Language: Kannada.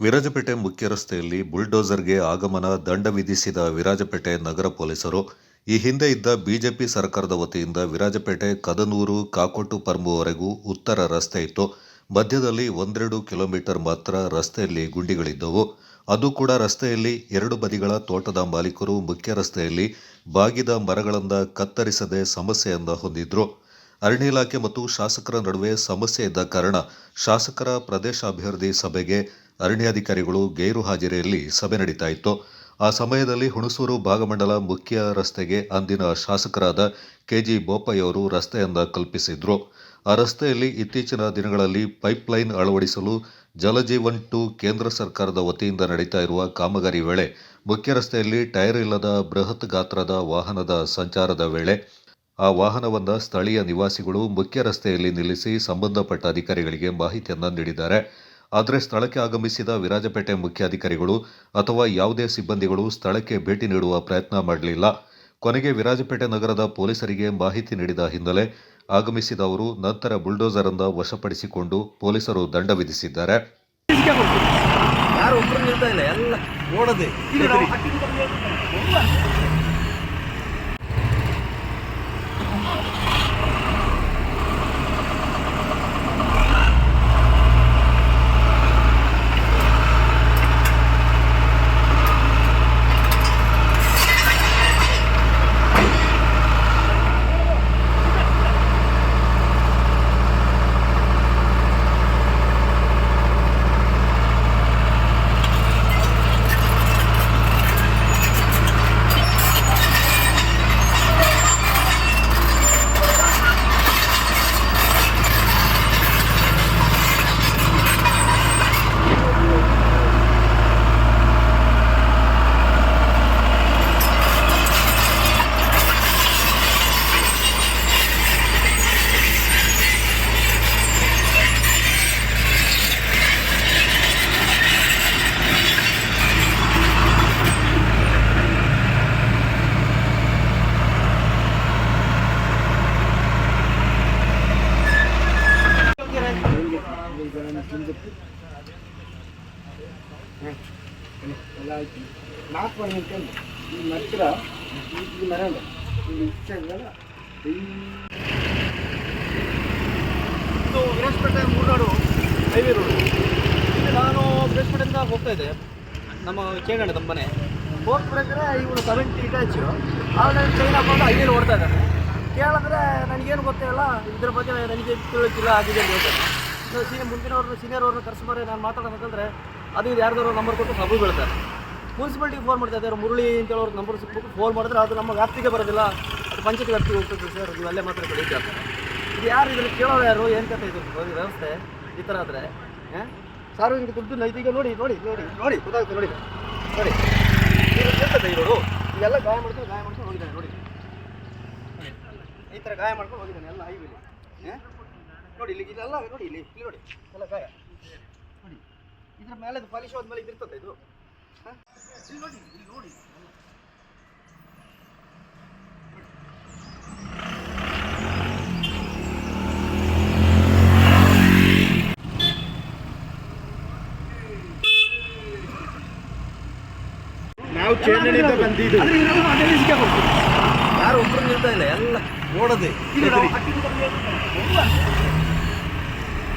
ವಿರಾಜಪೇಟೆ ಮುಖ್ಯ ರಸ್ತೆಯಲ್ಲಿ ಬುಲ್ಡೋಸರ್ಗೆ ಆಗಮನ ದಂಡ ವಿಧಿಸಿದ ವಿರಾಜಪೇಟೆ ನಗರ ಪೊಲೀಸರು, ಈ ಹಿಂದೆ ಇದ್ದ ಬಿಜೆಪಿ ಸರ್ಕಾರದ ವತಿಯಿಂದ ವಿರಾಜಪೇಟೆ ಕದನೂರು ಕಾಕೋಟು ಪರ್ಮುವರೆಗೂ ಉತ್ತರ ರಸ್ತೆ ಇತ್ತು. ಮಧ್ಯದಲ್ಲಿ ಒಂದೆರಡು ಕಿಲೋಮೀಟರ್ ಮಾತ್ರ ರಸ್ತೆಯಲ್ಲಿ ಗುಂಡಿಗಳಿದ್ದವು. ಅದು ಕೂಡ ರಸ್ತೆಯಲ್ಲಿ ಎರಡು ಬದಿಗಳ ತೋಟದ ಮಾಲೀಕರು ಮುಖ್ಯ ರಸ್ತೆಯಲ್ಲಿ ಬಾಗಿದ ಮರಗಳಿಂದ ಕತ್ತರಿಸದೆ ಸಮಸ್ಯೆಯನ್ನು ಹೊಂದಿದ್ರು. ಅರಣ್ಯ ಇಲಾಖೆ ಮತ್ತು ಶಾಸಕರ ನಡುವೆ ಸಮಸ್ಯೆ ಇದ್ದ ಕಾರಣ ಶಾಸಕರ ಪ್ರದೇಶ ಅಭಿವೃದ್ಧಿ ಸಭೆಗೆ ಅರಣ್ಯಾಧಿಕಾರಿಗಳು ಗೈರು ಹಾಜರಿಯಲ್ಲಿ ಸಭೆ ನಡೀತಾ ಇತ್ತು. ಆ ಸಮಯದಲ್ಲಿ ಹುಣಸೂರು ಭಾಗಮಂಡಲ ಮುಖ್ಯ ರಸ್ತೆಗೆ ಅಂದಿನ ಶಾಸಕರಾದ ಕೆಜಿ ಬೋಪಯ್ಯವರು ರಸ್ತೆಯಿಂದ ಕಲ್ಪಿಸಿದ್ರು. ಆ ರಸ್ತೆಯಲ್ಲಿ ಇತ್ತೀಚಿನ ದಿನಗಳಲ್ಲಿ ಪೈಪ್ಲೈನ್ ಅಳವಡಿಸಲು ಜಲಜೀವನ್ ಟು ಕೇಂದ್ರ ಸರ್ಕಾರದ ವತಿಯಿಂದ ನಡೀತಾ ಇರುವ ಕಾಮಗಾರಿ ವೇಳೆ, ಮುಖ್ಯ ರಸ್ತೆಯಲ್ಲಿ ಟೈರ್ ಇಲ್ಲದ ಬೃಹತ್ ಗಾತ್ರದ ವಾಹನದ ಸಂಚಾರದ ವೇಳೆ ಆ ವಾಹನವನ್ನ ಸ್ಥಳೀಯ ನಿವಾಸಿಗಳು ಮುಖ್ಯ ರಸ್ತೆಯಲ್ಲಿ ನಿಲ್ಲಿಸಿ ಸಂಬಂಧಪಟ್ಟ ಅಧಿಕಾರಿಗಳಿಗೆ ಮಾಹಿತಿಯನ್ನು ನೀಡಿದ್ದಾರೆ. ಆದರೆ ಸ್ಥಳಕ್ಕೆ ಆಗಮಿಸಿದ ವಿರಾಜಪೇಟೆ ಮುಖ್ಯಾಧಿಕಾರಿಗಳು ಅಥವಾ ಯಾವುದೇ ಸಿಬ್ಬಂದಿಗಳು ಸ್ಥಳಕ್ಕೆ ಭೇಟಿ ನೀಡುವ ಪ್ರಯತ್ನ ಮಾಡಲಿಲ್ಲ. ಕೊನೆಗೆ ವಿರಾಜಪೇಟೆ ನಗರದ ಪೊಲೀಸರಿಗೆ ಮಾಹಿತಿ ನೀಡಿದ ಹಿನ್ನೆಲೆ ಆಗಮಿಸಿದ ಅವರು ನಂತರ ಬುಲ್ಡೋಸರ್ ಅಂದ ವಶಪಡಿಸಿಕೊಂಡು ಪೊಲೀಸರು ದಂಡ ವಿಧಿಸಿದ್ದಾರೆ. ಯಾರು ಒಬ್ರು ನಿಲ್ತಾ ಇಲ್ಲ ಎಲ್ಲ ಓಡದೆ ಎಲ್ಲ ಆಯ್ತು ನಾಲ್ಕು ಮನೆ ನಿಂತ್ಕೊಂಡು ಈ ಮರ್ಚಿರ ಈ ಮರ ವಿರಾಜಪೇಟೆ ಮೂರ್ನಾಡು ಹೈವೇ ರೋಡು ಇಲ್ಲಿ ನಾನು ವಿರಾಜಪೇಟೆಯಿಂದ ಹೋಗ್ತಾ ಇದ್ದೆ ನಮ್ಮ ಕೇಳೋಣ ನಮ್ಮ ಮನೆ ಹೋಗ್ಬೇಕಾದ್ರೆ ಇವನು ಸೆವೆಂಟಿ ಟಚ್ ನಾನು ಟ್ರೈನ್ ಹಾಕೊಂಡು ಹೈವೇಲಿ ಓಡ್ತಾ ಇದ್ದಾನೆ ಕೇಳಿದ್ರೆ ನನಗೇನು ಗೊತ್ತಿಲ್ಲ ಇದ್ರ ಬಗ್ಗೆ ನನಗೆ ತಿಳುಕಿಲ್ಲ ಆಗಿದೆ ಅಂತ ಸೀನಿಯರ್ ಮುಂದಿನವ್ರನ್ನ ಸೀನಿಯರ್ ಅವ್ರನ್ನ ಕರ್ಸ್ಬಾರೆ ನಾನು ಮಾತಾಡೋದಂತಂದ್ರೆ ಅದು ಇದು ಯಾರ್ದಾರು ನಂಬರ್ ಕೊಟ್ಟು ಸಭೆ ಬೀಳ್ತಾರೆ. ಮುನ್ಸಿಪಾಲ್ಟಿಗೆ ಫೋನ್ ಮಾಡ್ತಾ ಇದ್ದಾರೆ, ಮುರಳಿ ಅಂತೇಳೋರು ನಂಬರ್ ಸಿಕ್ಬಿಟ್ಟು ಫೋನ್ ಮಾಡಿದ್ರೆ ಅದು ನಮ್ಮ ವ್ಯಾಪ್ತಿಗೆ ಬರೋದಿಲ್ಲ. ಅದು ಪಂಚಾಯತ್ ವ್ಯಾಪ್ತಿಗೆ ಹೋಗ್ತದೆ ಸರ್, ನೀವು ಅಲ್ಲೇ ಮಾತ್ರ ಬೆಳೀತಾ ಇದು ಯಾರು ಇದ್ರಲ್ಲಿ ಕೇಳೋರು ಯಾರು, ಏನು ಕತೆ ಇದು? ವ್ಯವಸ್ಥೆ ಈ ಥರ ಆದರೆ ಸಾರ್ವಜನಿಕ ದುಡ್ಡು ನೈತಿಕ ನೋಡಿ ನೋಡಿ ನೋಡಿ ನೋಡಿ, ಗೊತ್ತಾಗುತ್ತೆ, ನೋಡಿ. ನೋಡಿ. ಇರ್ತದೆ ಇವರು. ಇವೆಲ್ಲ ಗಾಯ ಮಾಡ್ಕೊಂಡು ಗಾಯ ಮಾಡ್ಕೊಂಡು ಹೋಗಿದ್ದಾನೆ ನೋಡಿ. ಈ ಥರ ಗಾಯ ಮಾಡ್ಕೊಂಡು ಹೋಗಿದ್ದಾನೆ, ಎಲ್ಲ ಹೈವೇಲಿ ನೋಡಿ ಇಲ್ಲಿ ಇದೆಲ್ಲ ನೋಡಿ ಇಲ್ಲಿ ಇಲ್ಲಿ ನೋಡಿ. ಎಲ್ಲ ಗಾಯ. ನೋಡಿ. ಇದ್ರ ಮೇಲೆ ಪಾಲಿಶ್ ಹೋದ್ಮೇಲೆ ಇದಿರ್ತದೆ ಇದು. ಇಲ್ಲಿ ನೋಡಿ ಇಲ್ಲಿ ನೋಡಿ. ನಾವು ಚೇಂಜ್ ಬಂದಿದ್ದು. ಆದ್ರೆ ಇದೆಲ್ಲ ಅದೇ ಸಿಕ್ಕಾಕೊಳ್ತೀವಿ. ಯಾರು ಒಬ್ರು ನಿಲ್ತಾ ಇಲ್ಲ ಎಲ್ಲ ಓಡದೆ